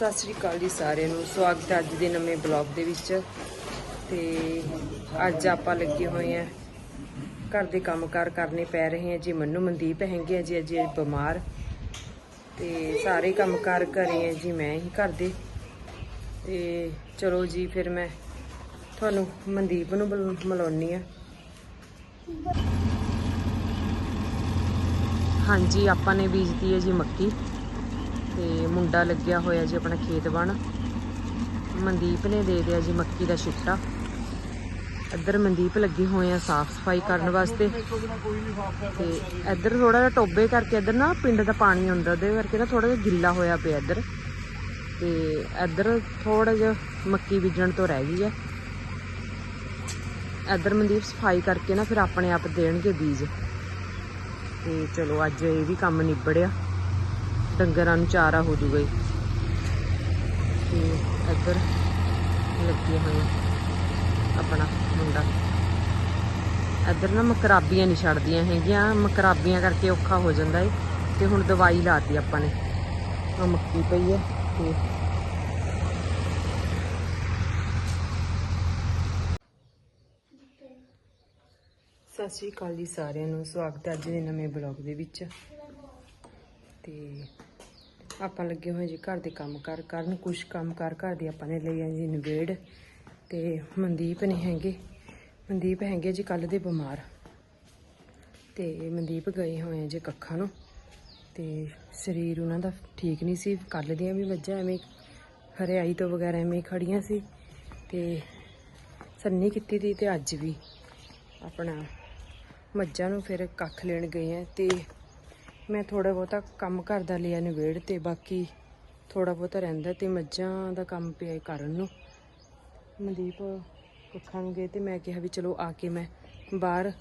ਸਤਿ ਸ਼੍ਰੀ ਅਕਾਲ ਜੀ ਸਾਰਿਆਂ ਨੂੰ। ਸਵਾਗਤ ਹੈ ਅੱਜ ਦੇ ਨਵੇਂ ਬਲੌਗ ਦੇ ਵਿੱਚ। ਤੇ ਅੱਜ ਆਪਾਂ ਲੱਗੇ ਹੋਏ ਆ ਘਰ ਦੇ ਕੰਮਕਾਰ ਕਰਨੇ ਪੈ ਰਹੇ ਆ ਜੀ। ਮੰਨੂ ਮਨਦੀਪ ਹੈਗੇ ਆ ਜੀ, ਅਜੇ ਬਿਮਾਰ। ਤੇ ਸਾਰੇ ਕੰਮਕਾਰ ਕਰੇ ਆ ਜੀ ਮੈਂ ਹੀ ਘਰ ਦੇ। ਤੇ ਚਲੋ ਜੀ, ਫਿਰ ਮੈਂ ਤੁਹਾਨੂੰ ਮਨਦੀਪ ਨੂੰ ਬੁਲ- ਮਿਲਾਉਣੀ ਆ। ਹਾਂਜੀ, ਆਪਾਂ ਨੇ ਬੀਜਤੀ ਹੈ ਜੀ ਮੱਕੀ। ਤੇ ਮੁੰਡਾ ਲੱਗਿਆ ਹੋਇਆ ਜੀ ਆਪਣਾ ਖੇਤ ਬਣ ਮਨਦੀਪ ਨੇ ਦੇ ਦਿਆ ਜੀ ਮੱਕੀ ਦਾ ਛਿੱਟਾ। ਇੱਧਰ ਮਨਦੀਪ ਲੱਗੇ ਹੋਏ ਆ ਸਾਫ਼ ਸਫ਼ਾਈ ਕਰਨ ਵਾਸਤੇ। ਤੇ ਇੱਧਰ ਥੋੜਾ ਜਿਹਾ ਟੋਬੇ ਕਰਕੇ ਇੱਧਰ ਨਾ ਪਿੰਡ ਦਾ ਪਾਣੀ ਆਉਂਦਾ, ਉਹਦੇ ਕਰਕੇ ਨਾ ਥੋੜਾ ਜਿਹਾ ਗਿੱਲਾ ਹੋਇਆ ਪਿਆ ਇੱਧਰ। ਤੇ ਇੱਧਰ ਥੋੜਾ ਜਿਹਾ ਮੱਕੀ ਬੀਜਣ ਤੋਂ ਰਹਿ ਗਈ ਹੈ ਇੱਧਰ ਮਨਦੀਪ ਸਫ਼ਾਈ ਕਰਕੇ ਨਾ ਫਿਰ ਆਪਣੇ ਆਪ ਦੇਣਗੇ ਬੀਜ। ਤੇ ਚਲੋ ਅੱਜ ਇਹ ਵੀ ਕੰਮ ਨਿਬੜਿਆ। ਡੰਗਰਾਂ ਨੂੰ ਚਾਰਾ ਹੋ ਜੂਗਾ ਤੇ ਇੱਧਰ ਲੱਗੇ ਹੋਏ ਆਪਣਾ ਮੁੰਡਾ। ਇੱਧਰ ਨਾ ਮਕਰਾਬੀਆਂ ਨਹੀਂ ਛੱਡਦੀਆਂ ਹੈਗੀਆਂ। ਮਕਰਾਬੀਆਂ ਕਰਕੇ ਔਖਾ ਹੋ ਜਾਂਦਾ ਏ। ਤੇ ਹੁਣ ਦਵਾਈ ਲਾਤੀ ਆਪਾਂ ਨੇ। ਆ ਮੱਕੀ ਪਈ ਹੈ ਤੇ ਸਤਿ ਸ਼੍ਰੀ ਅਕਾਲ ਜੀ ਸਾਰਿਆਂ ਨੂੰ। ਸਵਾਗਤ ਹੈ ਅੱਜ ਦੇ ਨਵੇਂ ਬਲੌਗ ਦੇ ਵਿੱਚ। ਤੇ ਆਪਾਂ ਲੱਗੇ ਹੋਏ ਜੀ ਘਰ ਦੇ ਕੰਮ ਕਾਰ ਕਰਨ ਕੁਝ ਕੰਮ ਕਾਰ ਘਰ ਦੇ ਆਪਾਂ ਨੇ ਲਈ ਆ ਜੀ ਨਵੇੜ ਤੇ ਮਨਦੀਪ ਨਹੀਂ ਹੈਗੇ। ਮਨਦੀਪ ਹੈਗੇ ਜੀ ਕੱਲ ਦੇ ਬਿਮਾਰ। ਤੇ ਮਨਦੀਪ ਗਏ ਹੋਏ ਆ ਜੀ ਕੱਖਾਂ ਨੂੰ ਤੇ ਸਰੀਰ ਉਹਨਾਂ ਦਾ ਠੀਕ ਨਹੀਂ ਸੀ। ਕੱਲ ਦੀਆਂ ਵੀ ਵੱਜਾਂ ਐਵੇਂ ਹਰਿਆਈ ਤੋਂ ਵਗੈਰਾ ਐਵੇਂ ਹੀ ਖੜੀਆਂ ਸੀ ਤੇ ਸੰਨੀ ਕੀਤੀ ਦੀ ਤੇ ਅੱਜ ਵੀ। ਆਪਣਾ ਮੱਝਾਂ ਨੂੰ ਫਿਰ ਕੱਖ ਲੈਣ ਗਏ ਆ ਤੇ ਮੈਂ ਥੋੜਾ ਬਹੁਤਾ ਕੰਮ ਘਰ ਦਾ ਲਿਆ ਨਿਬੇੜ ਤੇ, ਬਾਕੀ ਥੋੜਾ ਬਹੁਤਾ ਰਹਿੰਦਾ ਤੇ ਮੱਝਾਂ ਦਾ ਕੰਮ ਪਿਆ ਕਰਨ ਨੂੰ। ਮਨਦੀਪ ਕੱਖਾਂ ਨੂੰ ਗਏ ਤੇ ਮੈਂ ਕਿਹਾ ਵੀ ਚਲੋ ਆ ਕੇ ਮੈਂ ਬਾਹਰ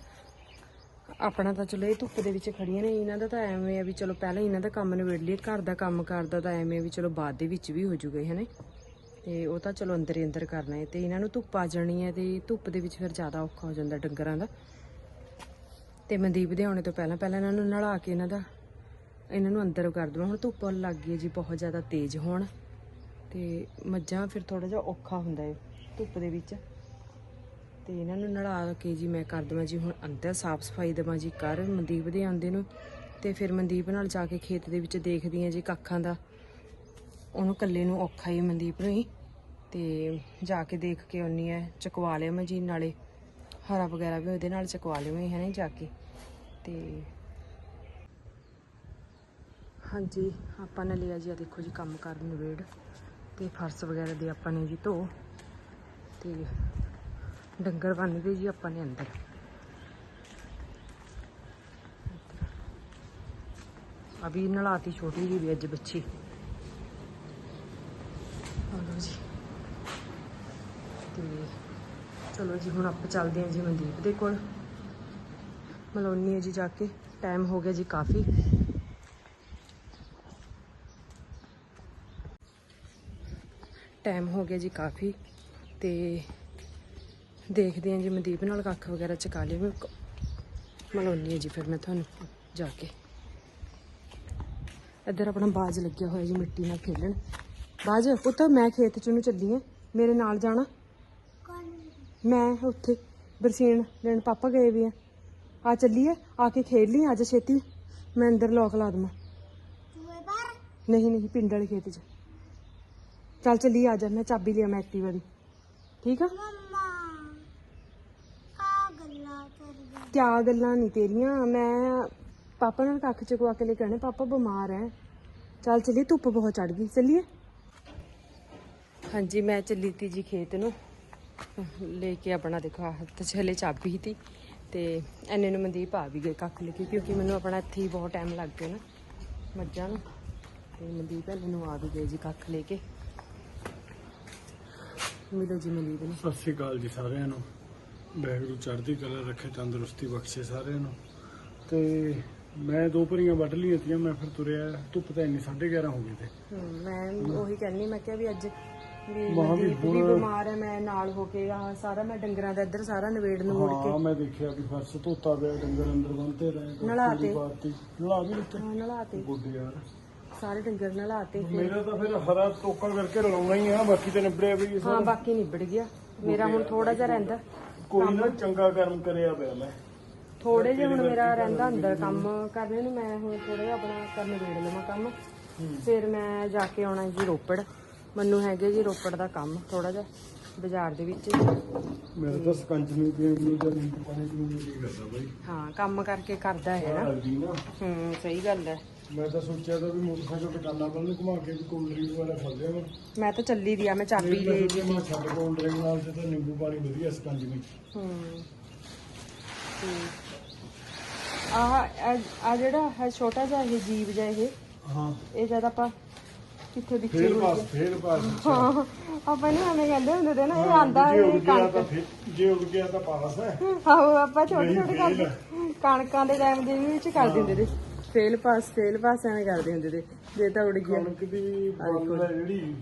ਆਪਣਾ ਤਾਂ ਚਲੋ ਇਹ ਧੁੱਪ ਦੇ ਵਿੱਚ ਖੜੀਆਂ ਨੇ, ਇਹਨਾਂ ਦਾ ਤਾਂ ਐਵੇਂ ਆ ਵੀ ਚਲੋ ਪਹਿਲਾਂ ਇਹਨਾਂ ਦਾ ਕੰਮ ਨਿਬੇੜ ਲਈਏ, ਘਰ ਦਾ ਕੰਮ ਕਰਦਾ ਤਾਂ ਐਵੇਂ ਆ ਵੀ ਚਲੋ ਬਾਅਦ ਦੇ ਵਿੱਚ ਵੀ ਹੋ ਜੂਗਾ ਹਨੇ? ਤੇ ਉਹ ਤਾਂ ਚਲੋ ਅੰਦਰ ਹੀ ਅੰਦਰ ਕਰਨਾ ਹੈ ਤੇ ਇਹਨਾਂ ਨੂੰ ਧੁੱਪ ਆ ਜਾਣੀ ਹੈ ਤੇ ਧੁੱਪ ਦੇ ਵਿੱਚ ਫਿਰ ਜ਼ਿਆਦਾ ਔਖਾ ਹੋ ਜਾਂਦਾ ਡੰਗਰਾਂ ਦਾ। ਤੇ ਮਨਦੀਪ ਦੇ ਆਉਣੇ ਤੋਂ ਪਹਿਲਾਂ ਪਹਿਲਾਂ ਇਹਨਾਂ ਨੂੰ ਨਲਾ ਕੇ ਇਹਨਾਂ ਦਾ ਇਹਨਾਂ ਨੂੰ ਅੰਦਰ ਕਰ ਦਵਾਂ। ਹੁਣ ਧੁੱਪ ਲੱਗ ਗਈ ਹੈ ਜੀ, ਬਹੁਤ ਜ਼ਿਆਦਾ ਤੇਜ਼ ਹੋਣ। ਤੇ ਮੱਝਾਂ ਫਿਰ ਥੋੜਾ ਜਿਹਾ ਔਖਾ ਹੁੰਦਾ ਹੈ ਧੁੱਪ ਦੇ ਵਿੱਚ। ਤੇ ਇਹਨਾਂ ਨੂੰ ਨਲਾ ਕੇ ਜੀ ਮੈਂ ਕਰ ਦਵਾਂ ਜੀ, ਹੁਣ ਅੰਦਰ ਸਾਫ਼ ਸਫ਼ਾਈ ਦਵਾਂ ਜੀ ਕਰ ਮਨਦੀਪ ਦੇ ਆਉਂਦੇ ਨੂੰ। ਤੇ ਫਿਰ ਮਨਦੀਪ ਨਾਲ ਜਾ ਕੇ ਖੇਤ ਦੇ ਵਿੱਚ ਦੇਖਦੀ ਹਾਂ ਜੀ ਕੱਖਾਂ ਦਾ। ਉਹਨੂੰ ਇਕੱਲੇ ਨੂੰ ਔਖਾ ਹੀ ਮਨਦੀਪ ਨੂੰ ਹੀ। ਤੇ ਜਾ ਕੇ ਦੇਖ ਕੇ ਆਉਣੀ ਹੈ, ਚਕਵਾ ਲਿਆ ਮੈਂ ਜੀ ਨਾਲੇ। ਹਰਾ ਵਗੈਰਾ ਵੀ ਉਹਦੇ ਨਾਲ ਚਕਵਾ ਲਿਆ ਹੈ ਨਾ ਜਾ ਕੇ। ਤੇ ਹਾਂਜੀ, ਆਪਾਂ ਨੇ ਲਿਆ ਜੀ ਆ ਦੇਖੋ ਜੀ, ਕੰਮ ਕਰ ਨੂੰ ਵੇੜ ਤੇ ਫਰਸ਼ ਵਗੈਰਾ ਦੇ ਆਪਾਂ ਨੇ ਜੀ ਧੋ ਤੇ ਡੰਗਰ ਬੰਨ ਗਏ ਜੀ ਆਪਾਂ ਨੇ ਅੰਦਰ। ਅਭੀ ਨਲਾਤੀ ਛੋਟੀ ਜੀ ਵੀ ਅੱਜ ਬੱਚੀ। ਹਲੋ ਜੀ। ਤੇ ਚਲੋ ਜੀ, ਹੁਣ ਆਪਾਂ ਚੱਲਦੇ ਹਾਂ ਜੀ ਮਨਦੀਪ ਦੇ ਕੋਲ। ਮਲੋਨੀ ਹੈ ਜੀ ਜਾ ਕੇ। ਟਾਈਮ ਹੋ ਗਿਆ ਜੀ ਕਾਫੀ। ਟਾਈਮ ਹੋ ਗਿਆ ਜੀ ਕਾਫੀ ਤੇ ਦੇਖਦੇ ਹਾਂ ਜੀ ਮਨਦੀਪ ਨਾਲ ਕੱਖ ਵਗੈਰਾ ਚਕਾ ਲਿਆ ਮੈਂ ਮਲੋਨੀ ਹੈ ਜੀ ਫਿਰ ਮੈਂ ਤੁਹਾਨੂੰ ਜਾ ਕੇ। ਇੱਧਰ ਆਪਣਾ ਬਾਜ ਲੱਗਿਆ ਹੋਇਆ ਜੀ ਮਿੱਟੀ ਨਾਲ ਖੇਲਣ। ਬਾਜ ਪੁੱਤ ਮੈਂ ਖੇਤ ਚ ਨੂੰ ਚੱਲੀ ਆ ਮੇਰੇ ਨਾਲ ਜਾਣਾ। ਮੈਂ ਉੱਥੇ ਬਰਸੀਨ ਲੈਣ ਪਾਪਾ ਗਏ ਵੀ ਆ। ਆ ਚੱਲੀਏ ਆ ਕੇ ਖੇਡ ਲਈ ਅੱਜ ਛੇਤੀ। ਮੈਂ ਅੰਦਰ ਲੋਕ ਲਾ ਦਵਾਂ। ਨਹੀਂ ਨਹੀਂ ਪਿੰਡ ਵਾਲੇ ਖੇਤ 'ਚ। ਚੱਲ ਚੱਲੀਏ ਆ ਜਾ ਮੈਂ ਚਾਬੀ ਲਿਆ ਮੈਂ ਐਕਟਿਵਾ ਦੀ। ਠੀਕ ਆ? ਕਿਆ ਗੱਲਾਂ ਨਹੀਂ ਤੇਰੀਆਂ? ਮੈਂ ਪਾਪਾ ਨਾਲ ਕੱਖ ਚਕਵਾ ਕੇ ਲੈ ਕੇ ਆਣੇ ਪਾਪਾ ਬਿਮਾਰ ਹੈ ਚੱਲ ਚੱਲੀਏ ਧੁੱਪ ਬਹੁਤ ਚੜ ਗਈ। ਚੱਲੀਏ? ਹਾਂਜੀ ਮੈਂ ਚੱਲੀ ਤੀ ਜੀ ਖੇਤ ਨੂੰ। ਲੈ ਕੇ ਆਪਣਾ ਦੇਖੋ ਹੱਥ 'ਚ ਹਲੇ ਚਾਬੀ ਤੀ ਤੇ ਐਨੇ ਨੂੰ ਮਨਦੀਪ ਆ ਵੀ ਗਏ ਕੱਖ ਲੈ ਕੇ ਕਿਉਂਕਿ ਮੈਨੂੰ ਆਪਣਾ ਇੱਥੇ ਹੀ ਬਹੁਤ ਟਾਈਮ ਲੱਗ ਗਿਆ ਨਾ ਮੱਝਾਂ ਨੂੰ। ਤੇ ਮਨਦੀਪ ਐਨੇ ਨੂੰ ਆ ਵੀ ਗਏ ਜੀ ਕੱਖ ਲੈ ਕੇ। ਮਿਲੋ ਜੀ ਮਨਦੀਪ ਨੂੰ। ਸਤਿ ਸ਼੍ਰੀ ਅਕਾਲ ਜੀ ਸਾਰਿਆਂ ਨੂੰ। ਵਾਹਿਗੁਰੂ ਚੜ੍ਹਦੀ ਕਲਾ ਰੱਖੇ ਤੰਦਰੁਸਤੀ ਬਖਸ਼ੇ ਸਾਰਿਆਂ ਨੂੰ। ਤੇ ਮੈਂ ਦੋ ਭਰੀਆਂ ਵੱਢ ਲਈਆਂ ਤੀਆਂ ਮੈਂ ਫਿਰ ਤੁਰਿਆ ਧੁੱਪ ਤਾਂ ਇੰਨੀ 11:30 ਹੋ ਗਏ ਤੇ। ਮੈਂ ਉਹੀ ਕਹਿੰਨੀ ਮੈਂ ਕਿਹਾ ਵੀ ਅੱਜ ਵੀ ਮਨਦੀਪ ਬਿਮਾਰ ਹੈ ਮੈਂ ਨਾਲ ਹੋ ਕੇ ਆ ਸਾਰਾ ਮੈਂ ਡੰਗਰਾਂ ਦਾ ਇੱਧਰ ਸਾਰਾ ਨਵੇੜ ਨੂੰ ਮੁੜ ਹਾਂ ਕੇ ਮੈਂ ਦੇਖਿਆ ਵੀ ਫਰਸ਼ ਧੋਤਾ ਪਿਆ ਡੰਗਰ ਅੰਦਰ ਬੰਨਤੇ ਰਹੇ ਨਲਾ ਤੇ। ਪਾਤੀ। ਨਲਾ ਵੀ ਦਿੱਤੇ। ਹਾਂ, ਨਲਾ ਤੇ ਗੁੱਡ ਯਾਰ। ਸਾਰੇ ਡੰਗਰ ਨਲਾਤੇ ਫਿਰ। ਮੇਰਾ ਤਾਂ ਫਿਰ ਹਰਾ ਟੋਕਾ ਕਰਕੇ ਲਾਉਣਾ ਹੀ ਆ ਬਾਕੀ ਤੇ ਨਿਬੜਿਆ ਵੀ ਇਹ ਹਾਂ ਸਾਰਾ। ਬਾਕੀ ਨਿਬੜ ਗਿਆ। ਮੇਰਾ ਹੁਣ ਥੋੜਾ ਜਿਹਾ ਰਹਿੰਦਾ। ਕੋਈ ਨਾ ਚੰਗਾ ਕਰਮ ਕਰਿਆ ਪਿਆ ਮੈਂ। ਥੋੜੇ ਜਿਹਾ ਹੁਣ ਮੇਰਾ ਰਹਿੰਦਾ ਅੰਦਰ ਕੰਮ ਕਰਨੇ ਨੂੰ ਮੈਂ ਹੁਣ ਥੋੜਾ ਜਿਹਾ ਆਪਣਾ ਕਰਨ ਵੇੜ ਲਵਾਂ ਕੰਮ। ਫਿਰ ਮੈਂ ਜਾ ਕੇ ਆਉਣਾ ਜੀ ਰੋਪੜ। ਮੈਨੂੰ ਹੈਗੇ ਜੀ ਰੋਪੜ ਦਾ ਕੰਮ ਥੋੜਾ ਜਿਹਾ ਬਾਜ਼ਾਰ ਦੇ ਵਿੱਚ। ਮੇਰਾ ਤਾਂ ਸਕੰਜਮੀ ਪੀਣ ਨੂੰ ਜਾਂ ਪਾਣੀ ਪੀਣ ਨੂੰ ਨਹੀਂ ਕਰਦਾ ਬਾਈ। ਹਾਂ ਕੰਮ ਕਰਕੇ ਕਰਦਾ ਹੈ ਨਾ। ਨਾ। ਹੂੰ ਸਹੀ ਗੱਲ ਹੈ। ਮੈਂ ਤਾਂ ਸੋਚਿਆ ਤਾਂ ਵੀ ਮੋਟਰਸਾਈਕਲ ਦੁਕਾਨਾਂ ਵੱਲ ਨੂੰ ਘੁਮਾ ਕੇ ਵੀ ਕੋਲਡ ਡਰਿੰਕ ਵਾਲਾ ਖਾ ਲਿਆ ਮੈਂ ਮੈਂ ਤਾਂ ਚੱਲੀ ਦੀ ਆ ਮੈਂ ਚਾਬੀ ਲੈ ਜੇ ਮੈਂ ਛੱਡ ਕੋਲਡ ਡਰਿੰਕ ਨਾਲ ਤੇ ਤਾਂ ਨਿੰਬੂ ਪਾਣੀ ਵਧੀਆ ਸਕੰਜਮੀ ਹੂੰ ਆ ਆ ਜਿਹੜਾ ਹੈ ਛੋਟਾ ਜਿਹਾ ਇਹ ਜੀਵ ਜਿਹਾ ਇਹ ਹਾਂ। ਇਹ ਜਦ ਆਪਾਂ ਕਿੱਥੇ ਵਿੱਚ ਫੇਰ ਪਾਸ ਫੇਰ ਪਾਸ ਹਾਂ ਆਪਾਂ ਨਹੀਂ ਐਵੇਂ ਕਹਿੰਦੇ ਹੁੰਦੇ ਤੇ ਨਾ ਇਹ ਆਂਦਾ ਇਹ ਕਣਕ। ਜੇ ਉੱਡ ਗਿਆ ਤਾਂ ਪਾਸ ਹੈ। ਆਹੋ ਆਪਾਂ ਛੋਟੇ ਛੋਟੇ ਕਰਦੇ ਕਣਕਾਂ ਦੇ ਟਾਈਮ ਦੇ ਵਿੱਚ ਕਰ ਦਿੰਦੇ ਤੇ ਫੇਲ ਪਾਸ ਫੇਲ ਪਾਸ ਐਵੇਂ ਕਰਦੇ ਹੁੰਦੇ ਤੇ ਜੇ ਤਾਂ ਉੜ ਗਿਆ। ਕਣਕ ਦੀ ਬੱਲ ਹੈ ਜਿਹੜੀ।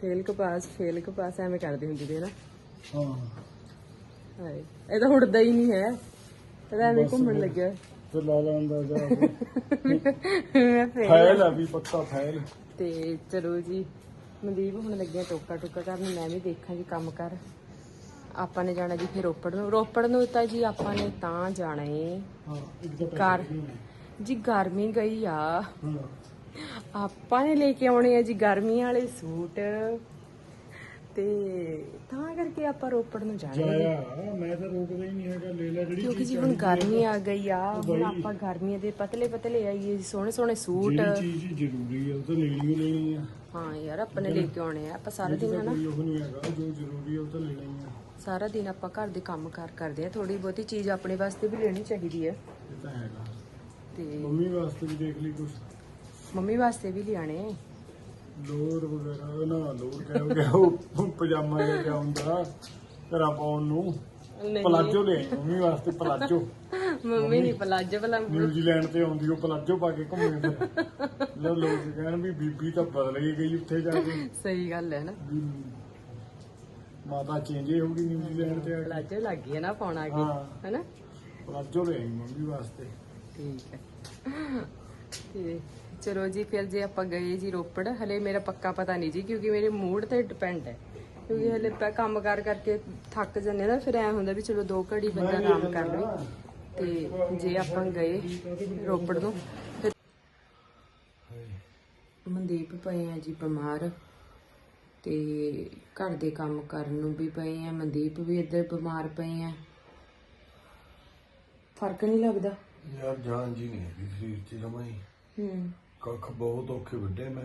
ਫੇਲ ਕਪਾਸ ਫੇਲ ਕਪਾਸ ਐਵੇਂ ਕਰਦੇ ਹੁੰਦੇ ਤੇ ਨਾ। ਹਾਂ। ਹਾਏ ਇਹ ਤਾਂ ਉੜਦਾ ਹੀ ਨਹੀਂ ਹੈ। ਤਾਂ ਐਵੇਂ ਘੁੰਮਣ ਲੱਗਿਆ। ਤੇ ਲਾ ਲਾ ਅੰਦਾਜ਼ਾ ਮੈਂ ਫੇਲ ਫੈਲ ਆ ਵੀ ਪੱਕਾ ਫੈਲ। ਤੇ ਚਲੋ ਜੀ ਮਨਦੀਪ ਹੁਣ ਲੱਗਿਆ ਟੋਕਾ ਟੋਕਾ ਕਰਨ ਮੈਂ ਵੀ ਦੇਖਾਂ ਜੀ ਕੰਮ ਕਰ। ਆਪਾਂ ਨੇ ਜਾਣਾ ਜੀ ਫਿਰ ਰੋਪੜ ਨੂੰ। ਰੋਪੜ ਨੂੰ ਤਾਂ ਜੀ ਆਪਾਂ ਨੇ ਤਾਂ ਜਾਣਾ ਏ। ਹਾਂ ਇੱਕ ਤਾਂ ਕਾਰ ਜੀ ਗਰਮੀ ਗਈ ਆ। ਹਾਂ। ਆਪਾਂ ਨੇ ਲੈ ਕੇ ਆਉਣੇ ਆ ਜੀ ਗਰਮੀਆਂ ਵਾਲੇ ਸੂਟ। ਤੇ ਤਾਂ ਕਰਕੇ ਆਪਾਂ ਰੋਪੜ ਨੂੰ ਜਾਣਾ। ਜਾਇਆ ਮੈਂ ਤਾਂ ਰੋਕਦਾ ਹੀ ਨਹੀਂ ਹੈਗਾ ਲੈ ਲੈ ਜਿਹੜੀ ਕਿਉਂਕਿ ਜੀ ਹੁਣ ਗਰਮੀ ਆ ਗਈ ਆ ਹੁਣ। ਆਪਾਂ ਗਰਮੀਆਂ ਦੇ ਪਤਲੇ ਪਤਲੇ ਆਈਏ ਜੀ ਸੋਹਣੇ ਸੋਹਣੇ ਸੂਟ। ਜਿਹੜੀ ਚੀਜ਼ ਜ਼ਰੂਰੀ ਹੈ ਉਹ ਤਾਂ ਲੈਣੀ ਹੀ ਲੈਣੀ ਆ। ਹਾਂ ਯਾਰ ਆਪਾਂ ਨੇ ਲੈ ਕੇ ਆਉਣੇ ਆ ਆਪਾਂ ਸਾਰਾ ਦਿਨ ਹਨਾ। ਕੋਈ ਉਹ ਨਹੀਂ ਹੈਗਾ ਜੋ ਜ਼ਰੂਰੀ ਹੈ ਉਹ ਤਾਂ ਲੈਣਾ ਹੀ ਆ। ਸਾਰਾ ਦਿਨ ਆਪਾਂ ਘਰ ਦੇ ਕੰਮ ਕਾਰ ਕਰਦੇ ਆ ਥੋੜੀ ਬਹੁਤੀ ਚੀਜ਼ ਆਪਣੇ ਵਾਸਤੇ ਵੀ ਲੈਣੀ ਚਾਹੀਦੀ ਹੈ ਇਹ ਤਾਂ ਹੈਗਾ ਤੇ ਮੰਮੀ ਵਾਸਤੇ ਵੀ ਦੇਖ ਲਈ ਕੁਛ? ਮੰਮੀ ਵਾਸਤੇ ਵੀ ਲਿਆਣੇ ਲੋਰ ਵਗੈਰਾ ਨਾ ਲੋਰ ਕਹਿ ਗਿਆ ਉਹ ਪਜਾਮਾ ਜਿਹਾ ਜਿਹਾ ਹੁੰਦਾ ਘਰਾਂ ਪਾਉਣ ਨੂੰ। ਪਲਾਜੋ ਲੈ ਮੰਮੀ ਵਾਸਤੇ ਪਲਾਜੋ। ਮੰਮੀ ਨਹੀਂ ਪਲਾਜੋ ਭਲਾ ਨਿਊਜ਼ੀਲੈਂਡ ਤੇ ਆਉਂਦੀ ਉਹ ਪਲਾਜੋ ਪਾ ਕੇ ਘੁੰਮੇ ਫਿਰ। ਲੋਕ ਕਹਿਣ ਵੀ ਬੀਬੀ ਤਾਂ ਬਦਲ ਹੀ ਗਈ ਉੱਥੇ ਜਾ ਕੇ। ਸਹੀ ਗੱਲ ਹੈ ਨਾ। ਮਾਤਾ ਚੇਂਜ ਹੋ ਗਈ ਨਿਊਜ਼ੀਲੈਂਡ ਤੇ ਕੇ। ਪਲਾਜੋ ਲੱਗ ਗਿਆ ਨਾ ਪਾਉਣਾ ਹਾਂ। ਹੈਨਾ ਪਲਾਜੋ ਲੈ ਮੰਮੀ ਵਾਸਤੇ। ਠੀਕ ਹੈ। ਤੇ ਚਲੋ ਜੀ, ਫਿਰ ਜੇ ਆਪਾਂ ਗਏ ਜੀ ਰੋਪੜ, ਹਲੇ ਮੇਰਾ ਪੱਕਾ ਪਤਾ ਨਹੀਂ ਜੀ, ਕਿਉਂਕਿ ਮੇਰੇ ਮੂਡ ਤੇ ਡਿਪੈਂਡ ਹੈ। ਕਿਉਂਕਿ ਹਲੇ ਆਪਾਂ ਕੰਮ ਕਾਰ ਕਰਕੇ ਥੱਕ ਜੰਨੇ ਨਾ, ਫਿਰ ਐ ਹੁੰਦਾ ਵੀ ਚਲੋ ਦੋ ਘੜੀ ਬੰਦਾ ਆਰਾਮ ਕਰ ਲਵੇ। ਤੇ ਜੇ ਆਪਾਂ ਗਏ ਰੋਪੜ ਨੂੰ ਮਨਦੀਪ ਪਏ ਆ ਜੀ ਬਿਮਾਰ। ਤੇ ਘਰ ਦੇ ਕੰਮ ਕਰਨ ਨੂੰ ਵੀ ਪਏ ਆ, ਮਨਦੀਪ ਵੀ ਇੱਧਰ ਬਿਮਾਰ ਪਏ ਆ। ਫ਼ਰਕ ਨਹੀਂ ਲੱਗਦਾ। ਯਾਰ ਜਾਨ ਜੀ ਨਹੀਂ ਹੈਗੀ ਸਰੀਰ ਚ ਜਮਾਈ ਹੂੰ। ਕੱਖ ਬਹੁਤ ਔਖੇ ਵੱਡੇ ਮੈਂ।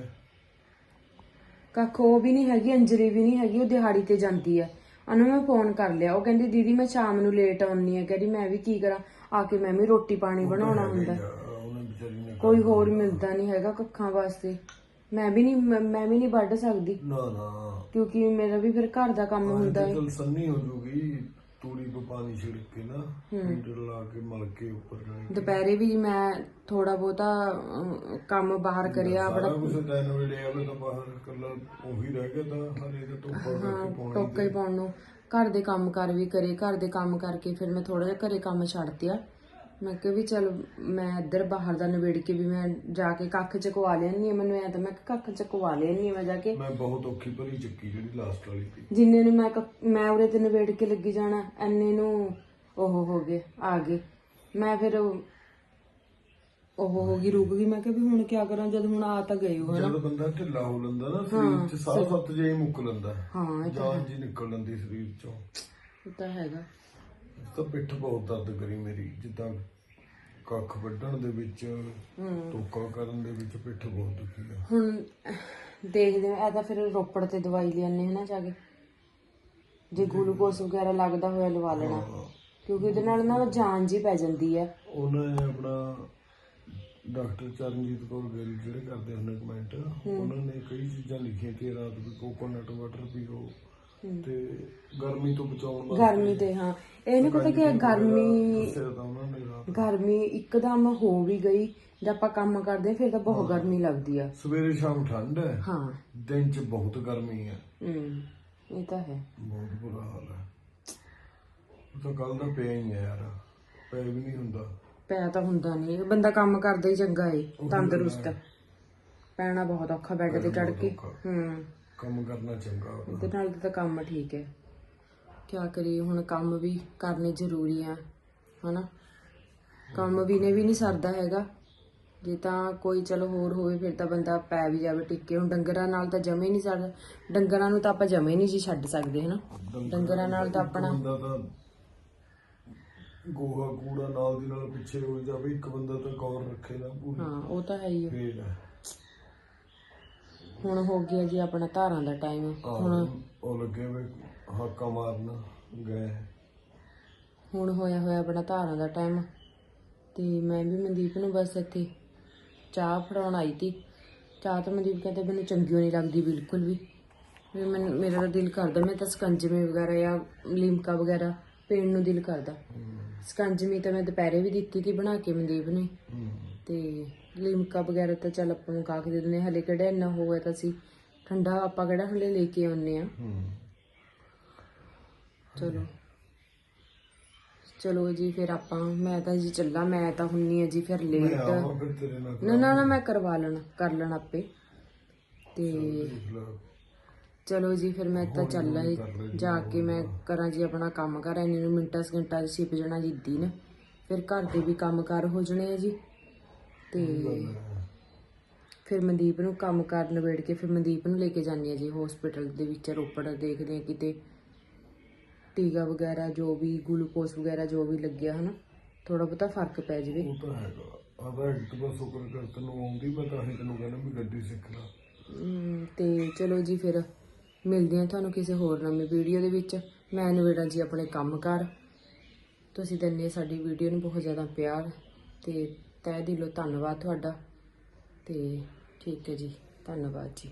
ਕੱਖ ਉਹ ਵੀ ਨਹੀਂ ਹੈਗੀ ਅੰਜਲੀ ਵੀ ਨਹੀਂ ਹੈਗੀ ਉਹ ਦਿਹਾੜੀ ਤੇ ਜਾਂਦੀ ਹੈ ਉਹਨੂੰ ਮੈਂ ਫੋਨ ਕਰ ਲਿਆ ਉਹ ਕਹਿੰਦੀ ਦੀਦੀ ਮੈਂ ਸ਼ਾਮ ਨੂੰ ਲੇਟ ਆਉਣੀ ਆ। ਕਹਿੰਦੀ ਮੈਂ ਵੀ ਕੀ ਕਰਾਂ? ਆ ਕੇ ਮੈਂ ਵੀ ਰੋਟੀ ਪਾਣੀ ਬਣਾਉਣਾ ਹੁੰਦਾ। ਯਾਰ, ਉਹਨੇ ਵਿਚਾਰੀ ਨੇ ਕੋਈ ਹੋਰ ਮਿਲਦਾ ਨਹੀਂ ਹੈਗਾ ਕੱਖਾਂ ਵਾਸਤੇ। ਮੈਂ ਵੀ ਨਹੀਂ ਮੈਂ ਮੈਂ ਵੀ ਨਹੀਂ ਵੱਢ ਸਕਦੀ। ਨਾ ਨਾ। ਕਿਉਂਕਿ ਮੇਰਾ ਵੀ ਫਿਰ ਘਰ ਦਾ ਕੰਮ ਹੁੰਦਾ ਹੈ ਚਲ ਸੰਨੀ ਹੋ ਜੂਗੀ। ਤੂੜੀ ਤੋਂ ਪਾਣੀ ਛਿੜਕ ਕੇ ਨਾ ਹੀਟਰ ਲਾ ਕੇ ਮਲ ਕੇ ਉੱਪਰ ਜਾਣੀ ਦੁਪਹਿਰੇ ਵੀ ਮੈਂ ਥੋੜਾ ਬਹੁਤਾ ਅਮ, ਕੰਮ ਬਾਹਰ ਕਰਿਆ ਸਾਰਾ ਕੁਝ ਦਿਨ ਵੇਲੇ ਆਵੇ ਤਾਂ ਬਾਹਰ ਕੱਲਾ ਉਹੀ ਰਹਿ ਗਿਆ ਤਾਂ ਹਰੇ ਦਾ ਟੋਪਾ ਕਰਕੇ ਪਾਉਣਾ ਟੋਕਾ ਹੀ ਪਾਉਣ ਨੂੰ। ਘਰ ਦੇ ਕੰਮ ਕਰ ਵੀ ਕਰੇ ਘਰ ਦੇ ਕੰਮ ਕਰਕੇ ਫਿਰ ਮੈਂ ਥੋੜਾ ਜਿਹਾ ਘਰੇ ਕੰਮ ਛੱਡ ਦਿਆ ਮੈਂ ਕਿਹਾ ਵੀ ਚਲ ਮੈਂ ਇੱਧਰ ਬਾਹਰ ਦਾ ਨਿਬੇੜ ਕੇ ਵੀ ਮੈਂ ਜਾ ਕੇ ਕੱਖ ਚਕਵਾ ਲੈਣੀ ਆ ਮੈਨੂੰ ਐ ਤਾਂ ਮੈਂ ਕਿਹਾ ਕੱਖ ਚਕਵਾ ਲੈਣੀ ਆ ਮੈਂ ਜਾ ਕੇ। ਮੈਂ ਬਹੁਤ ਔਖੀ ਭਰੀ ਚੱਕੀ ਜਿਹੜੀ ਲਾਸਟ ਵਾਲੀ ਸੀ। ਜਿੰਨੇ ਨੂੰ ਮੈਂ ਕੱਖ- ਮੈਂ ਉਰੇ ਤੇ ਨਿਬੇੜ ਕੇ ਲੱਗੀ ਜਾਣਾ ਐਨੇ ਨੂੰ ਉਹ ਹੋ ਗਏ ਆ ਗਏ। ਮੈਂ ਫਿਰ ਉਹ ਉਹ ਹੋ ਗਈ ਰੁਕ ਗਈ। ਮੈਂ ਕਿਹਾ ਵੀ ਹੁਣ ਕੀ ਕਰਾਂ ਜਦ ਹੁਣ ਆ ਤਾਂ ਗਏ ਹੋ ਹਨਾ। ਜਦ ਬੰਦਾ ਢਿੱਲਾ ਹੋ ਲੈਂਦਾ ਨਾ ਸਰੀਰ ਚ ਸਾਹ ਸੱਤ ਜੇ ਮੁੱਕ ਲੈਂਦਾ। ਹਾਂ ਇਹ ਜਾਨ ਜੀ ਨਿਕਲ ਲੈਂਦੀ ਸਰੀਰ ਚੋਂ। ਇਹ ਤਾਂ ਹੈਗਾ। ਤਾਂ ਪਿੱਠ ਬਹੁਤ ਦਰਦ ਕਰੀ ਮੇਰੀ ਜਿੱਦਾਂ ਕੱਖ ਵੱਢਣ ਦੇ ਵਿੱਚ ਟੋਕਾ ਕਰਨ ਦੇ ਵਿੱਚ ਪਿੱਠ ਬਹੁਤ ਦੁਖੀ ਆ। ਹੁਣ ਦੇਖਦੇ ਆ ਤਾਂ ਫਿਰ ਰੋਪੜ ਤੇ ਦਵਾਈ ਲਿਆਨੇ ਹਨਾ ਜਾ ਕੇ। ਜੇ ਗਲੂਕੋਸ ਵਗੈਰਾ ਲੱਗਦਾ ਹੋਇਆ ਲਵਾ ਲੈਣਾ ਕਿਉਂਕਿ ਉਹਦੇ ਨਾਲ ਨਾ ਜਾਨ ਜੀ ਪੈ ਜਾਂਦੀ ਹੈ ਉਹਨਾਂ ਨੇ ਆਪਣਾ ਡਾਕਟਰ ਚਰਨਜੀਤ ਕੌਰ ਗਿੱਲ ਜਿਹੜੇ ਕਰਦੇ ਹੁੰਦੇ ਕਮੈਂਟ ਉਹਨਾਂ ਨੇ ਕਈ ਚੀਜ਼ਾਂ ਲਿਖੀਆਂ ਕਿ ਰਾਤ ਵੀ ਕੋਕੋਨਟ ਵਾਟਰ ਪੀਓ ਤੇ ਗਰਮੀ ਤੋਂ ਬਚਾਉਣ ਵਾਸਤੇ ਗਰਮੀ ਤੇ ਹਾਂ। ਇਹ ਨਹੀਂ ਪਤਾ ਕਿ ਗਰਮੀ ਗਰਮੀ ਇੱਕਦਮ ਹੋ ਵੀ ਗਈ ਜਦ ਆਪਾਂ ਕੰਮ ਕਰਦੇ ਹਾਂ, ਫਿਰ ਤਾਂ ਬਹੁਤ ਗਰਮੀ ਲੱਗਦੀ ਆ। ਸਵੇਰੇ ਸ਼ਾਮ ਠੰਡ ਹੈ। ਹਾਂ। ਦਿਨ ਚ ਬਹੁਤ ਗਰਮੀ ਹੈ। ਹਮ ਇਹ ਤਾਂ ਹੈ। ਬਹੁਤ ਬੁਰਾ ਹਾਲ ਹੈ। ਉਹ ਤਾਂ ਕੱਲ ਦਾ ਪਿਆ ਹੀ ਹੈ ਯਾਰ। ਪੈ ਵੀ ਨਹੀਂ ਹੁੰਦਾ। ਪੈ ਤਾਂ ਹੁੰਦਾ ਨਹੀਂ। ਬੰਦਾ ਕੰਮ ਕਰਦਾ ਹੀ ਚੰਗਾ ਏ ਤੰਦਰੁਸਤ ਪੈਣਾ ਬਹੁਤ ਔਖਾ ਬੈੱਡ ਤੇ ਚੜ ਕੇ। ਹੂੰ। ਕੰਮ ਕਰਨਾ ਚੰਗਾ ਆਪਣਾ। ਇਹਦੇ ਨਾਲ ਤਾਂ ਕੰਮ ਠੀਕ ਹੈ। ਕਿਆ ਕਰੀਏ ਹੁਣ ਕੰਮ ਵੀ ਕਰਨੇ ਜ਼ਰੂਰੀ ਆ ਹਨਾ? ਕੰਮ ਵੀ ਨੇ ਵੀ ਨਹੀਂ ਸਰਦਾ ਹੈਗਾ। ਜੇ ਤਾਂ ਕੋਈ ਚਲੋ ਹੋਰ ਹੋਵੇ ਫਿਰ ਤਾਂ ਬੰਦਾ ਪੈ ਵੀ ਜਾਵੇ ਟਿੱਕੇ। ਹੁਣ ਡੰਗਰਾਂ ਨਾਲ ਤਾਂ ਜਮੇ ਨਹੀਂ ਸਰਦਾ। ਡੰਗਰਾਂ ਨੂੰ ਤਾਂ ਆਪਾਂ ਜਮੇ ਨਹੀਂ ਜੀ ਛੱਡ ਸਕਦੇ ਹਨਾ? ਡੰਗਰਾਂ ਨਾਲ ਤਾਂ ਆਪਣਾ ਬੰਦਾ ਤਾਂ ਗੋਹਾ ਕੂੜਾ ਨਾਲ ਦੀ ਨਾਲ ਪਿੱਛੇ ਹੋ ਜਾਵੇ ਇੱਕ ਬੰਦਾ ਤਾਂ ਗੌਰ ਰੱਖੇ ਨਾ ਪੂਰੀ। ਹਾਂ ਉਹ ਤਾਂ ਹੈ ਹੀ ਆ। ਫੇਰ। ਹੈ। ਹੁਣ ਹੋ ਗਿਆ ਜੀ ਆਪਣਾ ਧਾਰਾਂ ਦਾ ਟਾਈਮ ਹੁਣ ਉਹ ਲੱਗੇ ਵੇ ਹਾਕਾ ਮਾਰਨ ਗਏ। ਹੁਣ ਹੋਇਆ ਹੋਇਆ ਆਪਣਾ ਧਾਰਾਂ ਦਾ ਟਾਈਮ ਤੇ ਮੈਂ ਵੀ ਮਨਦੀਪ ਨੂੰ ਬਸ ਇੱਥੇ ਚਾਹ ਫੜਾਉਣ ਆਈ ਤੀ। ਚਾਹ ਤਾਂ ਮਨਦੀਪ ਕਹਿੰਦੇ ਮੈਨੂੰ ਚੰਗੀ ਨਹੀਂ ਲੱਗਦੀ ਬਿਲਕੁਲ ਵੀ। ਵੀ ਮੈਨੂੰ ਮੇਰਾ ਤਾਂ ਦਿਲ ਕਰਦਾ ਮੈਂ ਤਾਂ ਸਕੰਜਮੀ ਵਗੈਰਾ ਜਾਂ ਲਿਮਕਾ ਵਗੈਰਾ ਪੀਣ ਨੂੰ ਦਿਲ ਕਰਦਾ। ਸਕੰਜਮੀ ਤਾਂ ਮੈਂ ਦੁਪਹਿਰੇ ਵੀ ਦਿੱਤੀ ਤੀ ਬਣਾ ਕੇ ਮਨਦੀਪ ਨੇ। ਤੇ ਲਿਮਕਾ ਵਗੈਰਾ ਤਾਂ ਚੱਲ ਆਪਾਂ ਨੂੰ ਕਾ ਕੇ ਦੇ ਦਿੰਦੇ ਹਾਂ। ਹਲੇ ਕਿਹੜਾ ਇੰਨਾ ਹੋਇਆ ਤਾਂ ਸੀ ਠੰਡਾ ਆਪਾਂ ਕਿਹੜਾ ਹਲੇ ਲੈ ਕੇ ਆਉਨੇ ਆ। ਚਲੋ। ਚਲੋ ਜੀ ਫਿਰ ਆਪਾਂ ਮੈਂ ਤਾਂ ਜੀ ਚੱਲਾਂ ਮੈਂ ਤਾਂ ਹੁੰਨੀ ਆ ਜੀ ਫਿਰ ਲੇਟ ਨਾ ਨਾ ਨਾ ਮੈਂ ਕਰਵਾ ਲੈਣਾ ਕਰ ਲੈਣਾ ਆਪੇ। ਤੇ। ਚਲੋ ਜੀ ਫਿਰ ਮੈਂ ਤਾਂ ਚੱਲਾਂ ਜੀ ਜਾ ਕੇ ਮੈਂ ਕਰਾਂ ਜੀ ਆਪਣਾ ਕੰਮ ਕਰ ਇੰਨੇ ਨੂੰ ਮਿੰਟਾਂ ਸਕਿੰਟਾਂ 'ਚ ਛਿਪ ਜਾਣਾ ਜੀ ਦਿਨ। ਫਿਰ ਘਰ ਦੇ ਵੀ ਕੰਮ ਕਾਰ ਹੋ ਜਣੇ ਆ ਜੀ। ਤੇ ਫਿਰ ਮਨਦੀਪ ਨੂੰ ਕੰਮ ਕਰਨ ਨਿਬੇੜ ਕੇ ਫਿਰ ਮਨਦੀਪ ਨੂੰ ਲੈ ਕੇ ਜਾਂਦੀ ਆ ਜੀ ਹਸਪੀਟਲ ਦੇ ਵਿੱਚ ਰੋਪੜ ਦੇਖਦੇ ਆ ਕਿਤੇ। ਟੀਕਾ ਵਗੈਰਾ ਜੋ ਵੀ ਗਲੂਕੋਸ ਵਗੈਰਾ ਜੋ ਵੀ ਲੱਗਿਆ ਹਨਾ ਥੋੜਾ ਬਹੁਤਾ ਫ਼ਰਕ ਪੈ ਜਾਵੇ। ਉਹ ਤਾਂ ਹੈਗਾ। ਆਦਾ ਇੱਕ ਬਸ ਸ਼ੁਕਰ ਕਰ ਤੈਨੂੰ ਆਉਂਦੀ ਮੈਂ ਤਾਂ ਹੀ ਤੈਨੂੰ ਕਹਿੰਦਾ ਵੀ ਗੱਡੀ ਸਿੱਖ ਲੈ। ਅਮ, ਤੇ ਚਲੋ ਜੀ ਫਿਰ ਮਿਲਦੇ ਹਾਂ ਤੁਹਾਨੂੰ ਕਿਸੇ ਹੋਰ ਨਵੀਂ ਵੀਡੀਓ ਦੇ ਵਿੱਚ। ਮੈਂ ਨਵੇੜਾ ਜੀ ਆਪਣੇ ਕੰਮ ਕਰ। ਤੁਸੀਂ ਦਿੰਦੇ ਸਾਡੀ ਵੀਡੀਓ ਨੂੰ ਬਹੁਤ ਜ਼ਿਆਦਾ ਪਿਆਰ ਤੇ ਤਹਿ ਦਿਲੋਂ ਧੰਨਵਾਦ ਤੁਹਾਡਾ। ਤੇ ਠੀਕ ਹੈ ਜੀ ਧੰਨਵਾਦ ਜੀ।